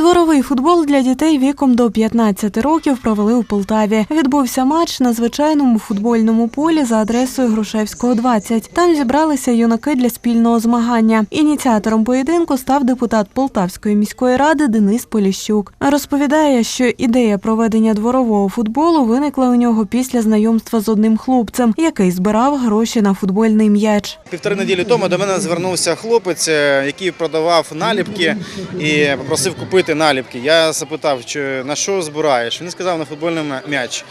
Дворовий футбол для дітей віком до 15 років провели у Полтаві. Відбувся матч на звичайному футбольному полі за адресою Грушевського 20. Там зібралися юнаки для спільного змагання. Ініціатором поєдинку став депутат Полтавської міської ради Денис Поліщук. Розповідає, що ідея проведення дворового футболу виникла у нього після знайомства з одним хлопцем, який збирав гроші на футбольний м'яч. Півтори неділі тому до мене звернувся хлопець, е, який продавав наліпки і попросив купити наліпки. Я запитав, чи на що збираєш. Він сказав на футбольний м'яч.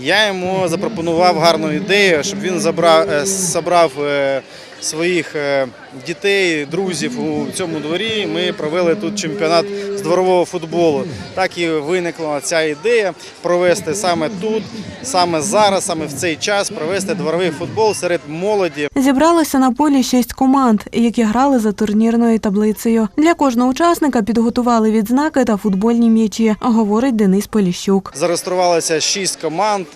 Я йому запропонував гарну ідею, щоб він забрав е, забрав е, своїх е, дітей, друзів у цьому дворі. Ми провели тут чемпіонат з дворового футболу. Так і виникла ця ідея провести саме тут, саме зараз, саме в цей час провести дворовий футбол серед молоді. Зібралося на полі шість команд, які грали за турнірною таблицею. Для кожного учасника підготували відзнаки та футбольні м'ячі, говорить Денис Поліщук. Зареєструвалося 6 команд,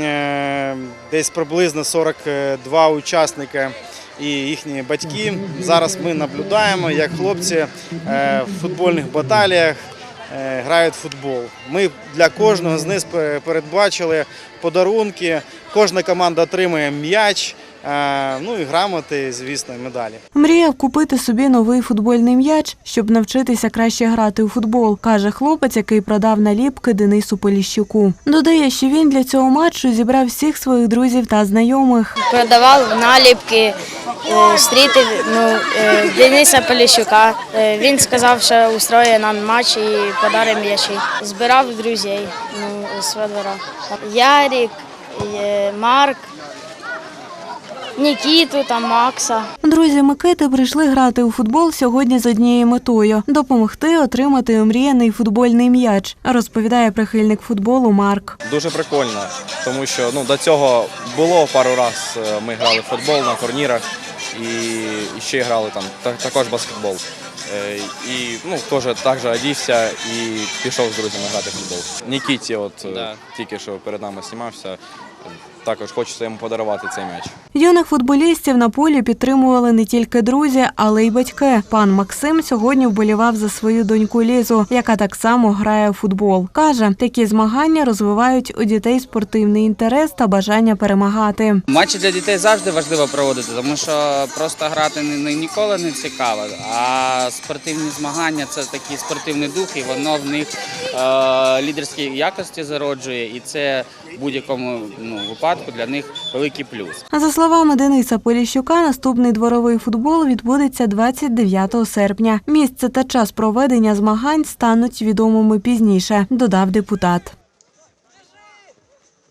е, десь приблизно 42 учасника і їхні батьки. Зараз ми наблюдаємо, як хлопці е, в футбольних баталіях е, грають в футбол. Ми для кожного з них передбачили подарунки. Кожна команда отримує м'яч, ну і грамоти, звісно, і медалі. Мріяв купити собі новий футбольний м'яч, щоб навчитися краще грати у футбол, каже хлопець, який продав наліпки Денису Поліщуку. Додає, що він для цього матчу зібрав всіх своїх друзів та знайомих. продавав наліпки, е, стрітив ну, е, Дениса Поліщука. Е, Він сказав, що устроює нам матч і подарить м'ячі. Збирав друзей ну, з двора. Ярік, е, Марк, Нікіту та Макса. Друзі Микити прийшли грати у футбол сьогодні з однією метою допомогти отримати омріяний футбольний м'яч, розповідає прихильник футболу Марк. Дуже прикольно, тому що ну, до цього було пару раз е, ми грали в футбол на турнірах і, ще грали там також баскетбол. Е, І ну, теж так же одівся і пішов з друзями грати в футбол. Нікіті, от е, тільки що перед нами знімався, також хочеться йому подарувати цей м'яч. Юних футболістів на полі підтримували не тільки друзі, але й батьки. Пан Максим сьогодні вболівав за свою доньку Лізу, яка так само грає у футбол. Каже, такі змагання розвивають у дітей спортивний інтерес та бажання перемагати. Матчі для дітей завжди важливо проводити, тому що просто грати ні- ні- ніколи не цікаво. А спортивні змагання це такий спортивний дух, і воно в них е, лідерські якості зароджує, і це будь-якому ну, випадку для них великий плюс. За словами Дениса Поліщука, наступний дворовий футбол відбудеться 29 серпня. Місце та час проведення змагань стануть відомими пізніше, додав депутат.